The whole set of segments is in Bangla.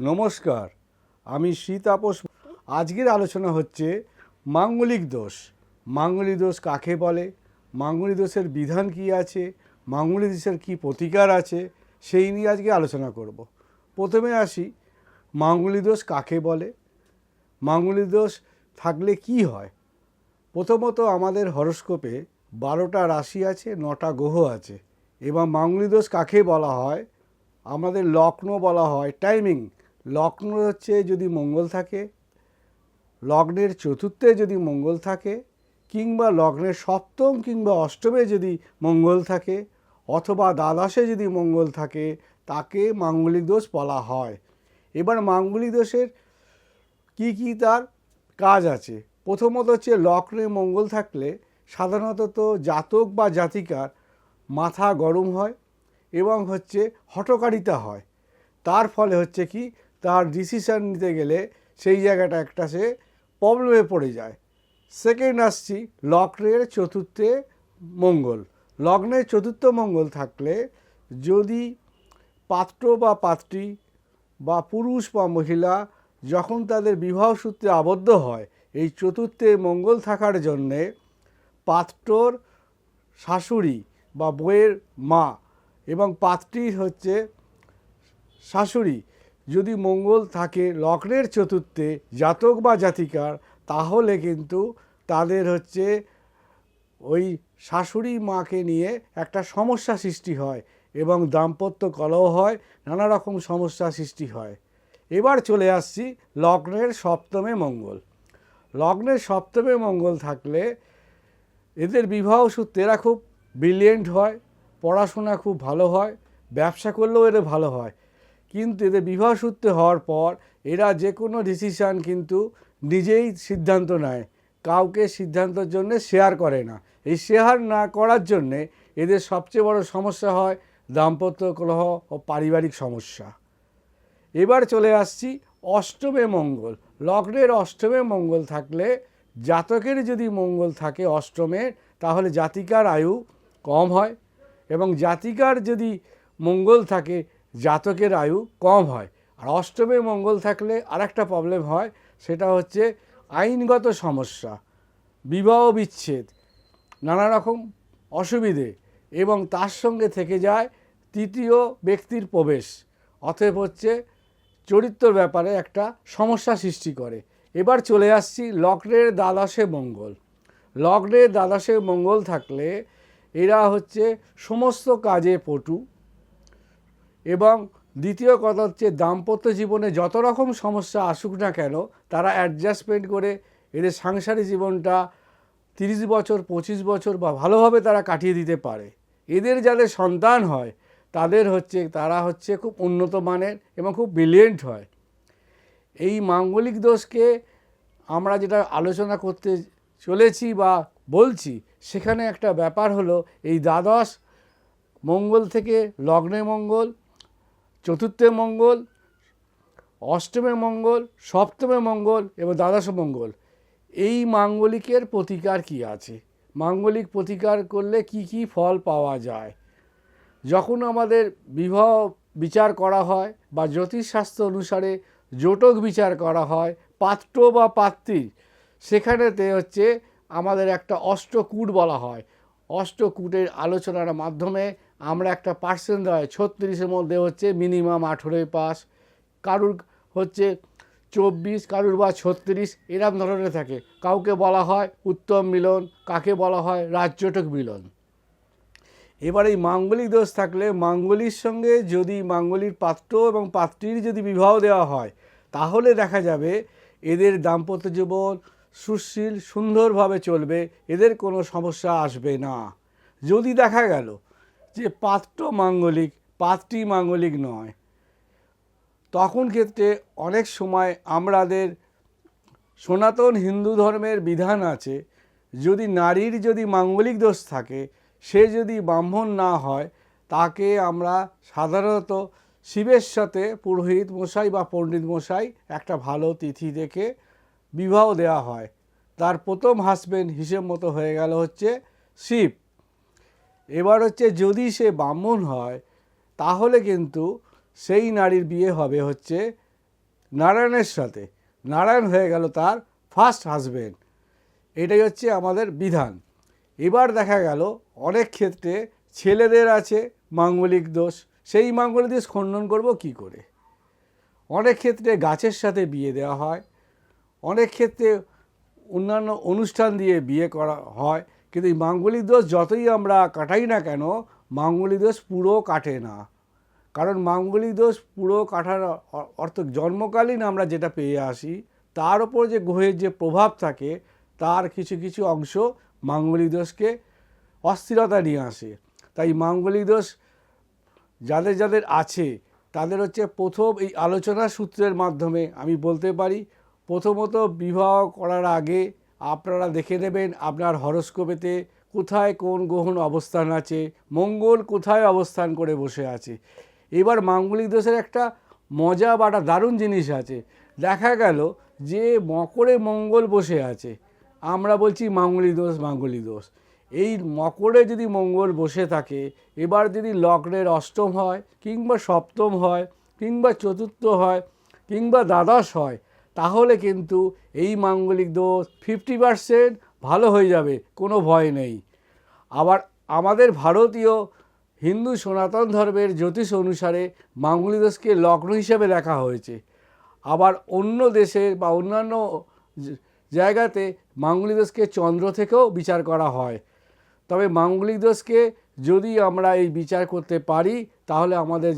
নমস্কার, আমি শীত আজকের আলোচনা হচ্ছে মাঙ্গলিক দোষ। মাঙ্গলিক দোষ কাকে বলে? মাঙ্গলিক দোষের বিধান কি আছে? মাঙ্গলিক দোষের কী প্রতিকার আছে? সেই নিয়ে আজকে আলোচনা করব। প্রথমে আসি, মাঙ্গলিক দোষ কাকে বলে? মাঙ্গলিক দোষ থাকলে কি হয়? প্রথমত আমাদের হরস্কোপে বারোটা রাশি আছে, নটা গ্রহ আছে। এবং মাঙ্গলিক দোষ কাকে বলা হয়? আমাদের লগ্ন বলা হয় টাইমিং লগ্ন হচ্ছে যদি মঙ্গল থাকে, লগ্নের চতুর্থে যদি মঙ্গল থাকে, কিংবা লগ্নের সপ্তম কিংবা অষ্টমে যদি মঙ্গল থাকে, অথবা দ্বাদশে যদি মঙ্গল থাকে, তাকে মাঙ্গলিক দোষ বলা হয়। এবার মাঙ্গলিক দোষের কি কি তার কাজ আছে? প্রথমত হচ্ছে লগ্নে মঙ্গল থাকলে সাধারণত তো জাতক বা জাতিকার মাথা গরম হয় এবং হচ্ছে হটকারিতা হয়। তার ফলে হচ্ছে কি? তার ডিসিশান নিতে গেলে সেই জায়গাটা একটা সে প্রবলেমে পড়ে যায়। সেকেন্ড আসছি লগ্নের চতুর্থে মঙ্গল। লগ্নের চতুর্থ মঙ্গল থাকলে যদি পাত্র বা পাত্রী বা পুরুষ বা মহিলা যখন তাদের বিবাহ সূত্রে আবদ্ধ হয়, এই চতুর্থে মঙ্গল থাকার জন্যে পাত্রর শাশুড়ি বা বইয়ের মা এবং পাত্রীর হচ্ছে শাশুড়ি যদি মঙ্গল থাকে লগ্নের চতুর্থে জাতক বা জাতিকার, তাহলে কিন্তু তাদের হচ্ছে ওই শাশুড়ি মাকে নিয়ে একটা সমস্যা সৃষ্টি হয় এবং দাম্পত্য কলহ হয়, নানা রকম সমস্যা সৃষ্টি হয়। এবার চলে আসছি লগ্নের সপ্তমে মঙ্গল। লগ্নের সপ্তমে মঙ্গল থাকলে এদের বিবাহ সূত্রে এরা খুব ব্রিলিয়েন্ট হয়, পড়াশোনা খুব ভালো হয়, ব্যবসা করলেও এদের ভালো হয়। কিন্তু এদের বিবাহ সূত্রে হওয়ার পর এরা যে কোনো ডিসিশান কিন্তু নিজেই সিদ্ধান্ত নেয়। কাউকে সিদ্ধান্তের জন্য শেয়ার করে না। এই শেয়ার না করার জন্যে এদের সবচেয়ে বড় সমস্যা হয় দাম্পত্য কলহ ও পারিবারিক সমস্যা। এবার চলে আসছি অষ্টমে মঙ্গল। লগ্নের অষ্টমে মঙ্গল থাকলে জাতকের যদি মঙ্গল থাকে অষ্টমের তাহলে জাতিকার আয়ু কম হয় এবং জাতিকার যদি মঙ্গল থাকে জাতকের আয়ু কম হয়। আর অষ্টমে মঙ্গল থাকলে আরেকটা প্রবলেম হয়, সেটা হচ্ছে আইনগত সমস্যা, বিবাহ বিচ্ছেদ নানা রকম অসুবিধে এবং তার সঙ্গে থেকে যায় তৃতীয় ব্যক্তির প্রবেশ, অতএব হচ্ছে চরিত্র ব্যাপারে একটা সমস্যা সৃষ্টি করে। এবার চলে আসছি লগ্নের দ্বাদশে মঙ্গল। লগ্নের দ্বাদশে মঙ্গল থাকলে এরা হচ্ছে সমস্ত কাজে পটু। এবং দ্বিতীয় কথা হচ্ছে দাম্পত্য জীবনে যত রকম সমস্যা আসুক না কেন, তারা অ্যাডজাস্টমেন্ট করে এদের সাংসারিক জীবনটা তিরিশ বছর, পঁচিশ বছর বা ভালোভাবে তারা কাটিয়ে দিতে পারে। এদের যাদের সন্তান হয়, তাদের হচ্ছে, তারা হচ্ছে খুব উন্নত মানের এবং খুব ব্রিলিয়েন্ট হয়। এই মাঙ্গলিক দোষকে আমরা যেটা আলোচনা করতে চলেছি বা বলছি, সেখানে একটা ব্যাপার হলো, এই দ্বাদশ মঙ্গল থেকে লগ্নে মঙ্গল চতুর্থে মঙ্গল, অষ্টমে মঙ্গল, সপ্তমে মঙ্গল, এবং দ্বাদশ মঙ্গল। এই মাঙ্গলিকের প্রতিকার কি আছে? মাঙ্গলিক প্রতিকার করলে কি কি ফল পাওয়া যায়? যখন আমাদের বিবাহ বিচার করা হয় বা জ্যোতিষশাস্ত্র অনুসারে জোটক বিচার করা হয়, পাত্র বা পাত্রী, সেখানেতে হচ্ছে আমাদের একটা অষ্টকূট বলা হয়। অষ্টকূটের আলোচনার মাধ্যমে আমরা একটা পার্সেন্ট হয় ছত্রিশের মধ্যে হচ্ছে মিনিমাম আঠেরোই পাস। কারুর হচ্ছে চব্বিশ, কারুর বা ছত্রিশ, এরম ধরনের থাকে। কাউকে বলা হয় উত্তম মিলন, কাকে বলা হয় রাজ্যটক মিলন। এবার এই মাঙ্গলিক দোষ থাকলে মাঙ্গলির সঙ্গে যদি মাঙ্গলির পাত্র এবং পাত্রীর যদি বিবাহ দেওয়া হয়, তাহলে দেখা যাবে এদের দাম্পত্য জীবন সুশীল, সুন্দরভাবে চলবে, এদের কোনো সমস্যা আসবে না। যদি দেখা গেল যে পাত্র মাঙ্গলিক, পাঁচটি মাঙ্গলিক নয়। তখন ক্ষেত্রে অনেক সময় আমাদের সনাতন হিন্দু ধর্মের বিধান আছে, যদি নারীর যদি মাঙ্গলিক দোষ থাকে, সে যদি ব্রাহ্মণ না হয়, তাকে আমরা সাধারণত শিবের সাথে পুরোহিত মশাই বা পণ্ডিত মশাই একটা ভালো তিথি দেখে বিবাহ দেওয়া হয়। তার প্রথম হাজবেন্ড হিসেব মতো হয়ে গেল হচ্ছে শিব। এবার হচ্ছে যদি সে ব্রাহ্মণ হয়, তাহলে কিন্তু সেই নারীর বিয়ে হবে হচ্ছে নারায়ণের সাথে। নারায়ণ হয়ে গেল তার ফার্স্ট হাজবেন্ড এটাই হচ্ছে আমাদের বিধান। এবার দেখা গেল অনেক ক্ষেত্রে ছেলেদের আছে মাঙ্গলিক দোষ। সেই মাঙ্গলিক দোষ খণ্ডন করব কি করে? অনেক ক্ষেত্রে গাছের সাথে বিয়ে দেওয়া হয়। অনেক ক্ষেত্রে অন্যান্য অনুষ্ঠান দিয়ে বিয়ে করা হয়। কিন্তু এই মাঙ্গলিক দোষ যতই আমরা কাটাই না কেন, মাঙ্গলিক দোষ পুরো কাটে না। কারণ মাঙ্গলিক দোষ পুরো কাটার অর্থ জন্মকালীন আমরা যেটা পেয়ে আসি, তার ওপর যে গ্রহের যে প্রভাব থাকে, তার কিছু কিছু অংশ মাঙ্গলিক দোষকে অস্থিরতা নিয়ে আসে। তাই মাঙ্গলিক দোষ যাদের যাদের আছে, তাদের হচ্ছে প্রথম এই আলোচনা সূত্রের মাধ্যমে আমি বলতে পারি, প্রথমত বিবাহ করার আগে আপনারা দেখে নেবেন আপনার হরস্কোপেতে কোথায় কোন গ্রহণ অবস্থান আছে, মঙ্গল কোথায় অবস্থান করে বসে আছে। এবার মাঙ্গলিক দোষের একটা মজা বা একটা দারুণ জিনিস আছে। দেখা গেল যে মকরে মঙ্গল বসে আছে। আমরা বলছি মাঙ্গলিক দোষ মাঙ্গলিক দোষ। এই মকরে যদি মঙ্গল বসে থাকে, এবার যদি লগ্নের অষ্টম হয়, কিংবা সপ্তম হয়, কিংবা চতুর্থ হয়, কিংবা দ্বাদশ হয় তাহলে কিন্তু এই মাঙ্গলিক দোষ ফিফটি পারসেন্ট ভালো হয়ে যাবে, কোনো ভয় নেই। আবার আমাদের ভারতীয় হিন্দু সনাতন ধর্মের জ্যোতিষ অনুসারে মাঙ্গলিক দোষকে লগ্ন হিসেবে দেখা হয়েছে। আবার অন্য দেশে বা অন্যান্য জায়গাতে মাঙ্গলিক দোষকে চন্দ্র থেকেও বিচার করা হয়। তবে মাঙ্গলিক দোষকে যদি আমরা এই বিচার করতে পারি, তাহলে আমাদের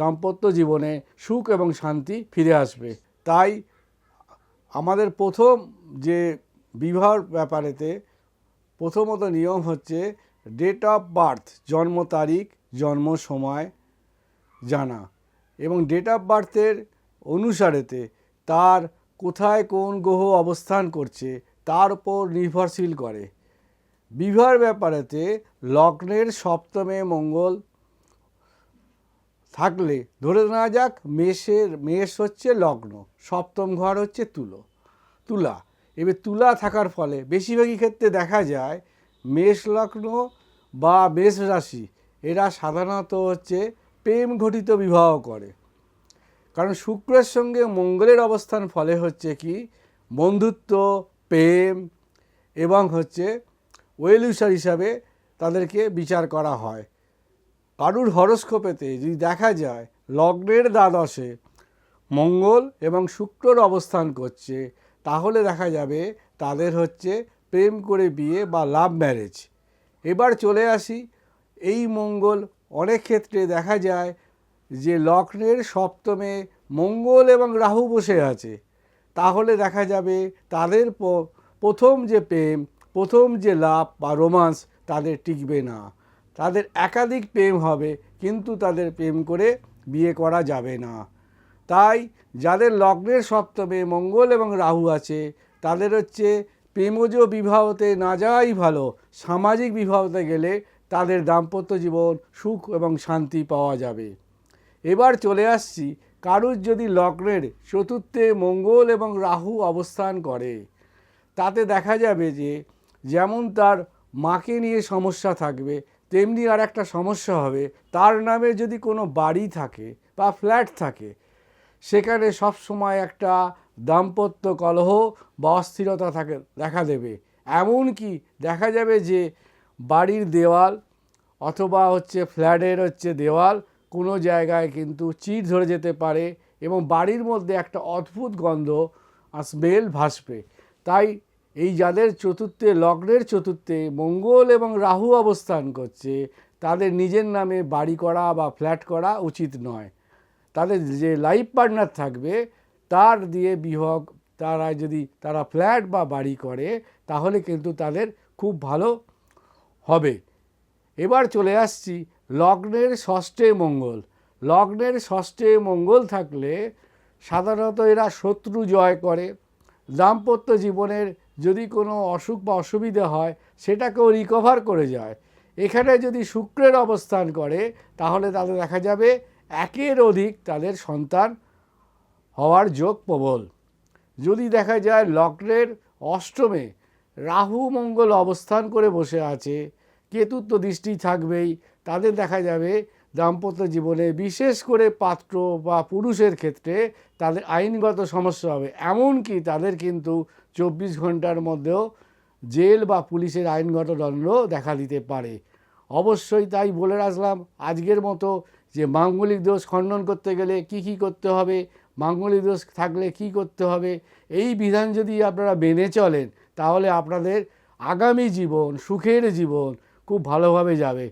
দাম্পত্য জীবনে সুখ এবং শান্তি ফিরে আসবে। তাই আমাদের প্রথম যে বিবাহর ব্যাপারেতে প্রথমত নিয়ম হচ্ছে ডেট অফ বার্থ জন্ম তারিখ, জন্ম সময় জানা এবং ডেট অফ বার্থের অনুসারেতে তার কোথায় কোন গ্রহ অবস্থান করছে তার উপর নির্ভরশীল করে। বিবাহের ব্যাপারেতে লগ্নের সপ্তমে মঙ্গল থাকলে, ধরে নেওয়া যাক মেষের, মেষ হচ্ছে লগ্ন, সপ্তম ঘর হচ্ছে তুলো, তুলা। এবার তুলা থাকার ফলে বেশিরভাগই ক্ষেত্রে দেখা যায় মেষ লগ্ন বা মেষ রাশি, এরা সাধারণত হচ্ছে প্রেম ঘটিত বিবাহ করে। কারণ শুক্রের সঙ্গে মঙ্গলের অবস্থান ফলে হচ্ছে কি, বন্ধুত্ব, প্রেম এবং হচ্ছে ওয়েলউসার হিসাবে তাদেরকে বিচার করা হয়। কারুর হরস্কোপেতে যদি দেখা যায় লগ্নের দ্বাদশে মঙ্গল এবং শুক্রর অবস্থান করছে, তাহলে দেখা যাবে তাদের হচ্ছে প্রেম করে বিয়ে বা লাভ ম্যারেজ এবার চলে আসি, এই মঙ্গল অনেক ক্ষেত্রে দেখা যায় যে লগ্নের সপ্তমে মঙ্গল এবং রাহু বসে আছে। তাহলে দেখা যাবে তাদের প্রথম যে প্রেম, প্রথম যে লাভ বা রোমান্স তাদের টিকবে না। তাদের একাধিক প্রেম হবে, কিন্তু তাদের প্রেম করে বিয়ে করা যাবে না। তাই যাদের লগ্নের সপ্তমে মঙ্গল এবং রাহু আছে, তাদের হচ্ছে প্রেমজ বিবাহতে না যাওয়াই ভালো। সামাজিক বিবাহতে গেলে তাদের দাম্পত্য জীবন সুখ এবং শান্তি পাওয়া যাবে। এবার চলে আসছি, কারুর যদি লগ্নের চতুর্থে মঙ্গল এবং রাহু অবস্থান করে, তাতে দেখা যাবে যে যেমন তার মাকে নিয়ে সমস্যা থাকবে তেমনি আর একটা সমস্যা হবে। তার নামে যদি কোনো বাড়ি থাকে বা ফ্ল্যাট থাকে, সেখানে সব সময় একটা দাম্পত্য কলহ বা অস্থিরতা থাকে, দেখা দেবে। এমনকি দেখা যাবে যে বাড়ির দেওয়াল অথবা হচ্ছে ফ্ল্যাটের হচ্ছে দেওয়াল কোনো জায়গায় কিন্তু চির ধরে যেতে পারে এবং বাড়ির মধ্যে একটা অদ্ভুত গন্ধ আর স্মেল ভাসবে। তাই এই যাদের চতুর্থে, লগ্নের চতুর্থে মঙ্গল এবং রাহু অবস্থান করছে, তাদের নিজের নামে বাড়ি করা বা ফ্ল্যাট করা উচিত নয়। তাদের যে লাইফ পার্টনার থাকবে, তার দিয়ে বিবাহ তারা যদি, তারা ফ্ল্যাট বা বাড়ি করে, তাহলে কিন্তু তাদের খুব ভালো হবে। এবার চলে আসছি লগ্নের ষষ্ঠে মঙ্গল। লগ্নের ষষ্ঠে মঙ্গল থাকলে সাধারণত এরা শত্রু জয় করে। দাম্পত্য জীবনের যদি কোনো অসুখ বা অসুবিধা হয়, সেটাকেও রিকভার করে যায়। এখানে যদি শুক্রের অবস্থান করে, তাহলে তাদের দেখা যাবে একের অধিক তাদের সন্তান হওয়ার যোগ প্রবল। যদি দেখা যায় লগ্নের অষ্টমে রাহু মঙ্গল অবস্থান করে বসে আছে, কেতুর তো দৃষ্টি থাকবেই, তাদের দেখা যাবে দাম্পত্য জীবনে বিশেষ করে পাত্র বা পুরুষের ক্ষেত্রে তাদের আইনগত সমস্যা হবে। এমনকি তাদের কিন্তু চব্বিশ ঘণ্টার মধ্যেও জেল বা পুলিশের আইনগত দণ্ড দেখা দিতে পারে। অবশ্যই তাই বলে রাখলাম আজকের মতো যে মাঙ্গলিক দোষ খণ্ডন করতে গেলে কি কি করতে হবে, মাঙ্গলিক দোষ থাকলে কি করতে হবে, এই বিধান যদি আপনারা মেনে চলেন তাহলে আপনাদের আগামী জীবন, সুখের জীবন খুব ভালোভাবে যাবে।